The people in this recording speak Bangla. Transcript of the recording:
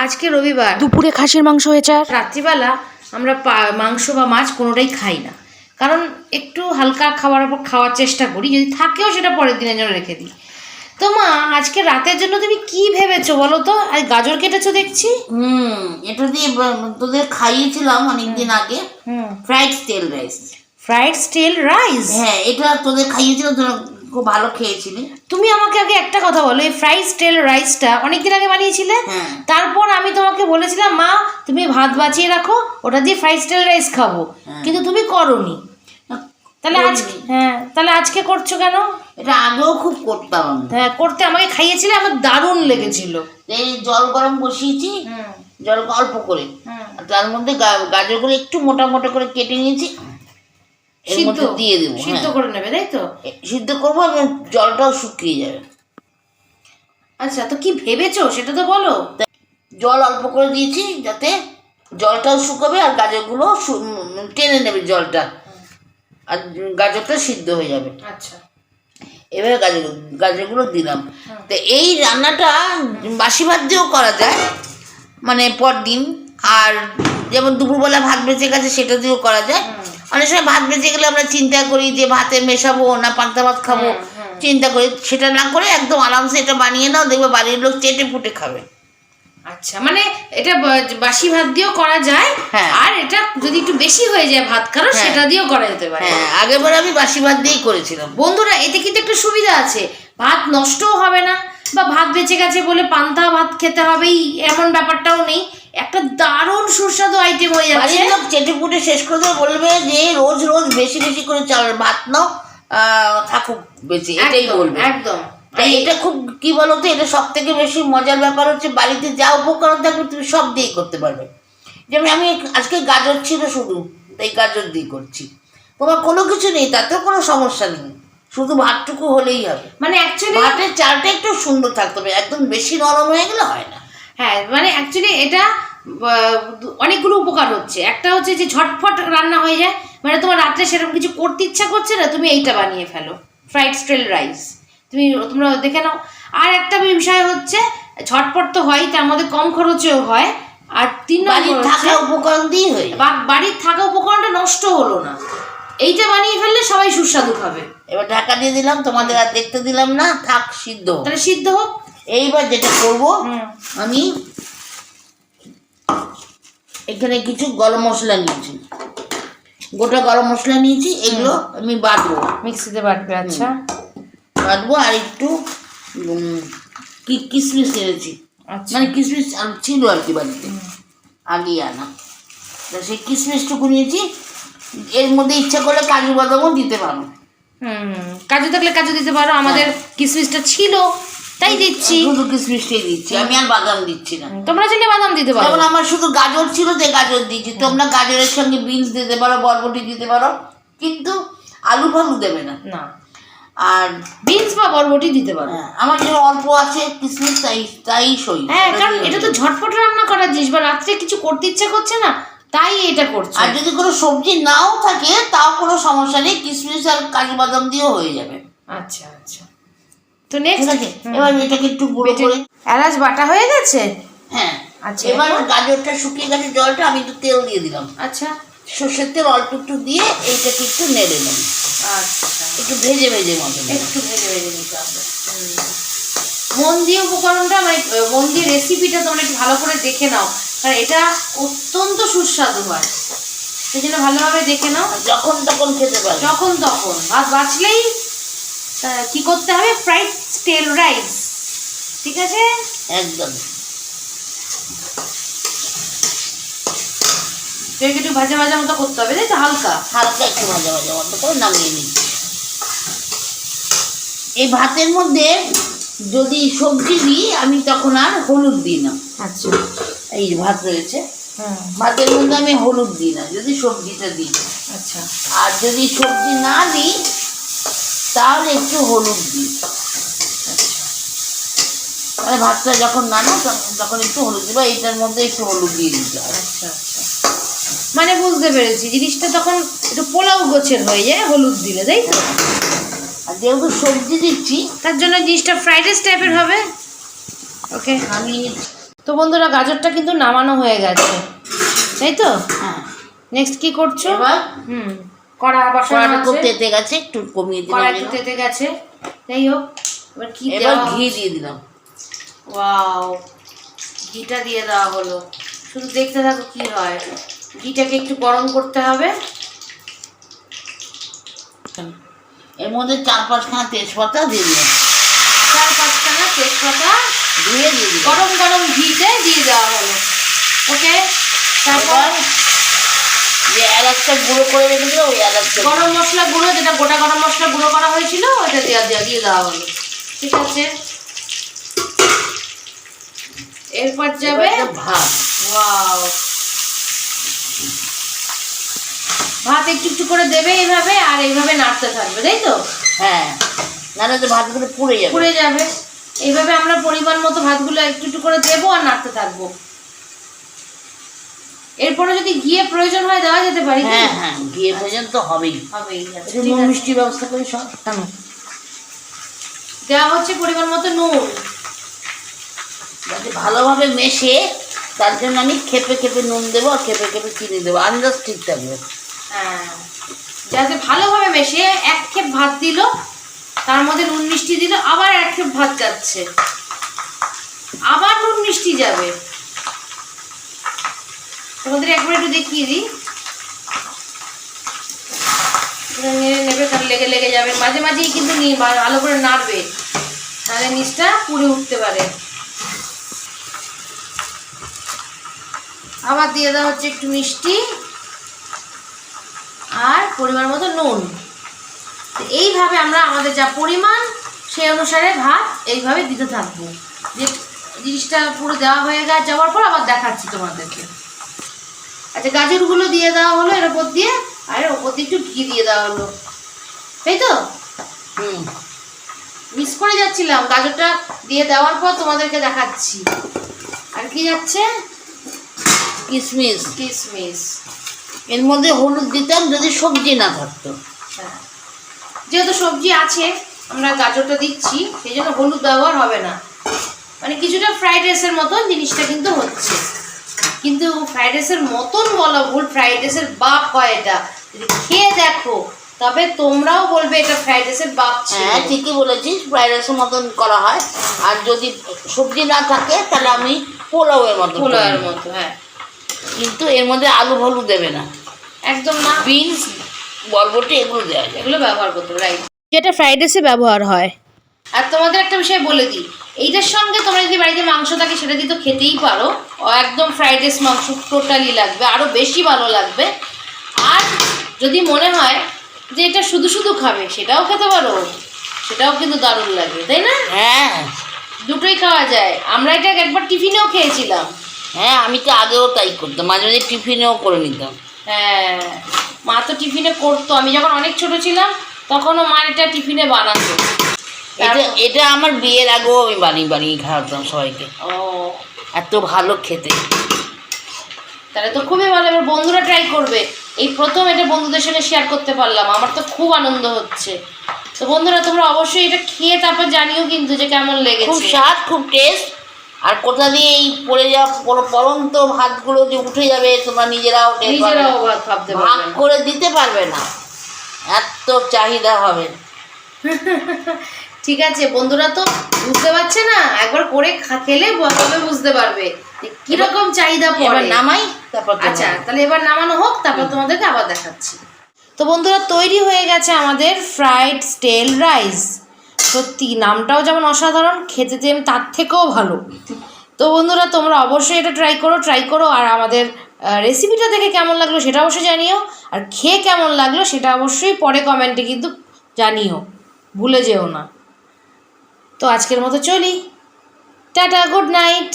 আজকে রবিবার। দুপুরে খাসির মাংস হয়েছে আর রাত্রিবেলা আমরা পা- মাংস বা মাছ কোনোটাই খাই না। কারণ একটু হালকা খাবার ওপর খাওয়ার চেষ্টা করি যদি থাকেও সেটা পরের দিনের জন্য রেখে দিই। তো মা আজকে রাতের জন্য তুমি কি ভেবেছো বলো তো? আর গাজর কেটেছো দেখছি। হুম এটা দিয়ে তোদের খাইয়েছিলাম অনেকদিন আগে। হুম। Fried stale rice fried still rice হ্যাঁ এটা তোদের খাইয়েছিলাম তোরা খুব ভালো খেয়েছিলি। তুমি আমাকে আগে একটা কথা বলো এই ফ্রাইড স্টেল রাইসটা অনেকদিন আগে বানিয়েছিলে? হ্যাঁ। তারপর আমি তোমাকে বলেছিলাম মা তুমি ভাত বাঁচিয়ে রাখো ওটা দিয়ে ফ্রাইড স্টাইল রাইস খাব। হ্যাঁ। কিন্তু তুমি করনি। তাহলে আজকে হ্যাঁ তাহলে আজকে করছ কেন? এটা আগেও খুব করতাম আমি। হ্যাঁ করতে আমাকে খাইয়েছিলে আমার দারুণ লেগেছিল। এই জল গরম বসিয়েছি জল অল্প করে। তার মধ্যে গাজরগুলো একটু মোটা মোটা করে কেটে নিয়েছি এর সিদ্ধ মধ্যে দিয়ে দেবো সিদ্ধ হ্যাঁ। করে নেবে তাই তো? সিদ্ধ করব এবং জলটাও শুকিয়ে যাবে। আচ্ছা তো কি ভেবেছো? সেটা তো বলো। জল অল্প করে দিয়েছি যাতে জলটাও শুকাবে আর গাজরগুলো টেনে নেবে জলটা। আর গাজরটা সিদ্ধ হয়ে যাবে। আচ্ছা। এবারে গাজর গাজরগুলো দিলাম। তো এই রান্নাটা বাসি ভাত দিয়েও করা যায় মানে পরদিন। আর যেমন দুপুরবেলা ভাত বেঁচে গেছে সেটা দিয়েও করা যায়। অনেক সময় ভাত বেঁচে গেলে আমরা চিন্তা করি যে ভাতে মেশাবো না পান্তা ভাত খাব। চিন্তা করি সেটা না করে একদম আরামসে এটা বানিয়ে নাও দেখবে বাড়ির লোক চেটে ফুটে খাবে। আচ্ছা মানে এটা বাসি ভাত দিয়েও করা যায় হ্যাঁ। আর এটা যদি একটু বেশি হয়ে যায় ভাত কারও হ্যাঁ। সেটা দিয়েও করা যেতে পারে। হ্যাঁ আগেরবার আমি বাসি ভাত দিয়েই করেছিলাম। বন্ধুরা এতে কিন্তু একটা সুবিধা আছে। ভাত নষ্টও হবে না বা ভাত বেঁচে গেছে বলে পান্তা ভাত খেতে হবেই এমন ব্যাপারটাও নেই। একটা দারুণ সুস্বাদু আইটেম হয়ে যাচ্ছে। বাড়ির লোক চেটে ফুটে শেষ করে বলবে যে রোজ রোজ বেশি বেশি করে চাল ভাত নাও থাকুক বেশি এটাই বলবে। একদম। এটা খুব কি বলতো এটা সব থেকে বেশি মজার ব্যাপার হচ্ছে বাড়িতে যা উপকরণ থাকবে তুমি সব দিয়েই করতে পারবে। যেমন আমি আজকে গাজর ছিল শুধু তাই গাজর দিয়ে করছি। তোমার কোনো কিছু নেই তাতেও কোনো সমস্যা নেই। শুধু ভাতটুকু হলেই হবে। মানে অ্যাকচুয়ালি ভাতের চালটা একটু সুন্দর থাকতে হবে একদম বেশি নরম হয়ে গেলে হয় না। হ্যাঁ মানে অ্যাকচুয়ালি এটা অনেকগুলো উপকার হচ্ছে। একটা হচ্ছে যে ঝটফট রান্না হয়ে যায় মানে তোমার রাত্রে সেরকম কিছু করতে ইচ্ছা করছে না তুমি এইটা বানিয়ে ফেলো। ফ্রাইড স্টেল রাইস তুমি তোমরা দেখে নাও। আর একটা বিষয় হচ্ছে ঝটপট তো হয় তার মধ্যে কম খরচেও হয়। আর তিন বাড়ির থাকা উপকরণ দিয়ে হয়ে বাড়ির থাকা উপকরণটা নষ্ট হলো না। এইটা বানিয়ে ফেললে সবাই সুস্বাদু খাবে। এবার ঢাকা দিয়ে দিলাম তোমাদের আর দেখতে দিলাম না থাক সিদ্ধ হোক। তাহলে সিদ্ধ হোক। এইবার যেটা করব আমি এখানে কিছু গরম মশলা নিয়েছি। গোটা গরম মশলা নিয়েছি এগুলো আমি বাটবো। মিক্সিতে বাটবে আচ্ছা। বাটবো আর একটু কি কিশমিশ এনেছি। আচ্ছা। মানে কিশমিশ ছিল আর কি বাড়িতে। আগে আনা। তা সেই কিশমিশটুকু নিয়েছি এর মধ্যে ইচ্ছা করলে কাজু বাদামও দিতে পারো। হুম কাজু থাকলে কাজু দিতে পারো। আমাদের কিশমিশটা ছিল তাই দিচ্ছি। শুধু কিশমিশটাই দিচ্ছি আমি আর বাদাম দিচ্ছি না। তোমরা চাইলে বাদাম দিতে পারো। যেমন আমার শুধু গাজর ছিল যে গাজর দিচ্ছি তোমরা গাজরের সঙ্গে বিনস দিতে পারো বরবটি দিতে পারো কিন্তু আলু ফালু দেবে না। না। আর বিনস বা বরবটি দিতে পারো। হ্যাঁ, আমার যে অল্প আছে কিসমিস তাই তাই সই। হ্যাঁ কারণ এটা তো ঝটপট রান্না করার জিনিস বা রাত্রে কিছু করতে ইচ্ছা করছে না তাই এটা করছে। আর যদি কোনো সবজি নাও থাকে তাও কোনো সমস্যা নেই কিসমিস আর কাজু বাদাম দিয়েও হয়ে যাবে। আচ্ছা আচ্ছা। তো নেক্সট এবার এটাকে একটু গুঁড়ো করে এলাচ বাটা হয়ে গেছে? হ্যাঁ আচ্ছা, এবার গাজরটা শুকিয়ে গেছে জলটা আমি একটু তেল দিয়ে দিলাম। আচ্ছা। সর্ষের তেল অল্প একটু দিয়ে এইটাকে একটু নেড়ে নেব। আচ্ছা। একটু ভেজে ভেজে মতো একটু ভেজে ভেজে নিতে হবে। মন দিয়ে উপকরণটা মানে মন দিয়ে রেসিপিটা তোমরা একটু ভালো করে দেখে নাও। কারণ এটা অত্যন্ত সুস্বাদু হয়। সেই জন্য ভালোভাবে দেখে নাও। যখন তখন খেতে পারবে। যখন তখন। ভাত বাঁচলেই কি করতে হবে? Fried stale rice. ঠিক আছে? একদম। এটাকে একটু ভাজা ভাজা মতো করতে হবে তাই তো? হালকা? হালকা একটু ভাজা ভাজা মতো করে নামিয়ে নিচ্ছি এই ভাতের মধ্যে যদি সবজি দিই আমি তখন আর হলুদ দিই না। আচ্ছা। এই ভাত রয়েছে। ভাতের মধ্যে আমি হলুদ দিই না যদি সবজিটা দিই। আচ্ছা। আর যদি সবজি না দিই তাহলে একটু হলুদ দিই। মানে ভাতটা যখন নানো তখন- একটু হলুদ দিবা এইটার মধ্যে একটু হলুদ দিয়ে দিতে হবে আচ্ছা আচ্ছা। মানে বুঝতে পেরেছি জিনিসটা তখন একটু পোলাও গোছের হয়ে যায় হলুদ দিলে তাই তো? আর যেহেতু সবজি দিচ্ছি তার জন্য জিনিসটা ফ্রাইড রাইস টাইপের হবে? ওকে আমি তো বন্ধুরা গাজরটা কিন্তু নামানো হয়ে গেছে তাই তো? হ্যাঁ। নেক্সট কি করছ? এবার হুম কড়া বসানো কড়াটা খুব তেতে গেছে একটু কমিয়ে দিলাম কড়া একটু তেতে গেছে। যাই হোক এবার কি এবার ঘি দিয়ে দিলাম। ওয়াও ঘিটা দিয়ে দেওয়া হলো। শুধু দেখতে থাকো কি হয়। ঘিটাকে একটু গরম করতে হবে। এর মধ্যে চার পাঁচখানা তেজপাতা দিয়ে দিলাম চার পাঁচখানা তেজপাতা ধুয়ে দিয়ে গরম গরম ঘিতে দিয়ে দেওয়া হলো। ওকে তারপর যে এলাচটা গুঁড়ো করে রেখেছিল ওই এলাচটা গরম মশলা গুঁড়ো যেটা গোটা গরম মশলা গুঁড়ো করা হয়েছিল ওটা দেওয়া দেওয়া দিয়ে দেওয়া হলো। ঠিক আছে? এরপর যাবে ভাত। ওয়াও। ভাত একটু একটু করে দেবে এইভাবে আর এইভাবে নাড়তে থাকবে তাই তো? হ্যাঁ নাহলে তো ভাতগুলো পুড়ে যাবে। পুড়ে যাবে। এইভাবে আমরা পরিমাণ মতো ভাতগুলো একটু একটু করে দেবো আর নাড়তে থাকব। এরপরে যদি ঘিয়ে প্রয়োজন হয় দেওয়া যেতে পারে? হ্যাঁ হ্যাঁ গিয়ে পর্যন্ত হবেই। হবেই আচ্ছা। মিষ্টির ব্যবস্থা করি সব। দেওয়া হচ্ছে পরিমাণ মতো নুন। যাতে ভালোভাবে মেশে তার জন্য আমি খেপে খেপে নুন দেবো আর খেপে খেপে চিনি দেবো, আন্দাজ ঠিক থাকবে। হ্যাঁ যাতে ভালোভাবে মেশে এক খেপ ভাত দিল, তার মধ্যে নুন মিষ্টি দিল, আবার এক খেপ ভাত যাচ্ছে। আবার নুন মিষ্টি যাবে। তোমাদের একবার একটু দেখিয়ে দিই। নেড়ে নেবে লেগে লেগে যাবে। মাঝে মাঝেই কিন্তু ভালো করে নাড়বে। তাহলে নিচটা পুড়ে উঠতে পারে। আবার দিয়ে দেওয়া হচ্ছে একটু মিষ্টি আর পরিমাণ মতো নুন। তো এইভাবে আমরা আমাদের যা পরিমাণ, সেই অনুসারে ভাত এইভাবে দিতে থাকব। যে জিনিসটা পুরো দেওয়া হয়ে গেছে যাওয়ার পর আবার দেখাচ্ছি তোমাদেরকে। আচ্ছা গাজরগুলো দিয়ে দেওয়া হলো এর ওপর দিয়ে, আর এর ওপর দিয়ে একটু ঘি দিয়ে দেওয়া হলো। তাই তো? হুম। মিস করে যাচ্ছিলাম। গাজরটা দিয়ে দেওয়ার পর তোমাদেরকে দেখাচ্ছি। আর কি যাচ্ছে? কিশমিশ কিশমিশ এর মধ্যে হলুদ দিতাম যদি সবজি না থাকতো। হ্যাঁ। যেহেতু সবজি আছে আমরা গাজরটা দিচ্ছি সেই জন্য হলুদ ব্যবহার হবে না। মানে কিছুটা ফ্রাইড রাইসের মতন জিনিসটা কিন্তু হচ্ছে। কিন্তু ফ্রাইড রাইসের মতন বলা ভুল ফ্রাইড রাইসের বাপ হয় এটা। যদি খেয়ে দেখো তবে তোমরাও বলবে এটা ফ্রাইড রাইসের বাপ হ্যাঁ ঠিকই বলেছিস ফ্রাইড রাইসের মতন করা হয়। আর যদি সবজি না থাকে তাহলে আমি পোলাওয়ের মতো। পোলাওয়ের মতো হ্যাঁ। কিন্তু এর মধ্যে আলু ভালু দেবে না। একদম না। বিনস বরবটি এগুলো দেওয়া যায় এগুলো ব্যবহার করতে রাইট যেটা ফ্রাইড রাইসে ব্যবহার হয়। আর তোমাদের একটা বিষয় বলে দিই এইটার সঙ্গে তোমরা যদি বাড়িতে মাংস থাকে সেটা দিয়ে তো খেতেই পারো। একদম ফ্রাইড রাইস মাংস টোটালি লাগবে আরও বেশি ভালো লাগবে। আর যদি মনে হয় যে এটা শুধু শুধু খাবে সেটাও খেতে পারো। সেটাও কিন্তু দারুণ লাগবে তাই না? হ্যাঁ। দুটোই খাওয়া যায়। আমরা এটা একবার টিফিনেও খেয়েছিলাম। হ্যাঁ আমি তো আগেও তাই করতাম। মাঝে মাঝে টিফিনেও করে নিতাম। হ্যাঁ মা তো টিফিনে করতো। আমি যখন অনেক ছোট ছিলাম তখনও মা এটা টিফিনে বানাতো। এটা এটা আমার বিয়ের আগেও আমি বানিয়ে বানিয়ে খাওয়াতাম সবাইকে। ও। এত ভালো খেতে। তাহলে তো খুবই ভালো। এবার বন্ধুরা ট্রাই করবে। এই প্রথম এটা বন্ধুদের সঙ্গে শেয়ার করতে পারলাম। আমার তো খুব আনন্দ হচ্ছে। তো বন্ধুরা তোমরা অবশ্যই এটা খেয়ে তারপর জানিও কিন্তু যে কেমন খুব স্বাদ খুব টেস্ট আর কোথা দিয়ে এই পড়ে যাওয়া পর- পরন্ত ভাতগুলো যে উঠে যাবে তোমরা নিজেরাও ভাগ করে দিতে পারবে না। এত চাহিদা হবে। ঠিক আছে বন্ধুরা তো বুঝতে পারছে না একবার করে খেলে তবে বুঝতে পারবে কীরকম চাহিদা পড়ে। নামাই তারপর। আচ্ছা তাহলে এবার নামানো হোক তারপর তোমাদেরকে আবার দেখাচ্ছি। তো বন্ধুরা তৈরি হয়ে গেছে আমাদের ফ্রাইড স্টেল রাইস সত্যি, নামটাও যেমন অসাধারণ, খেতে যেম তার থেকেও ভালো। তো বন্ধুরা, তোমরা অবশ্যই এটা ট্রাই করো ট্রাই করো, আর আমাদের রেসিপিটা দেখে কেমন লাগল সেটা অবশ্যই জানিও, আর খেয়ে কেমন লাগল সেটা অবশ্যই পরে কমেন্টে কিন্তু জানিও, ভুলে যেও না। তো আজকের মতো চলি। Tata good night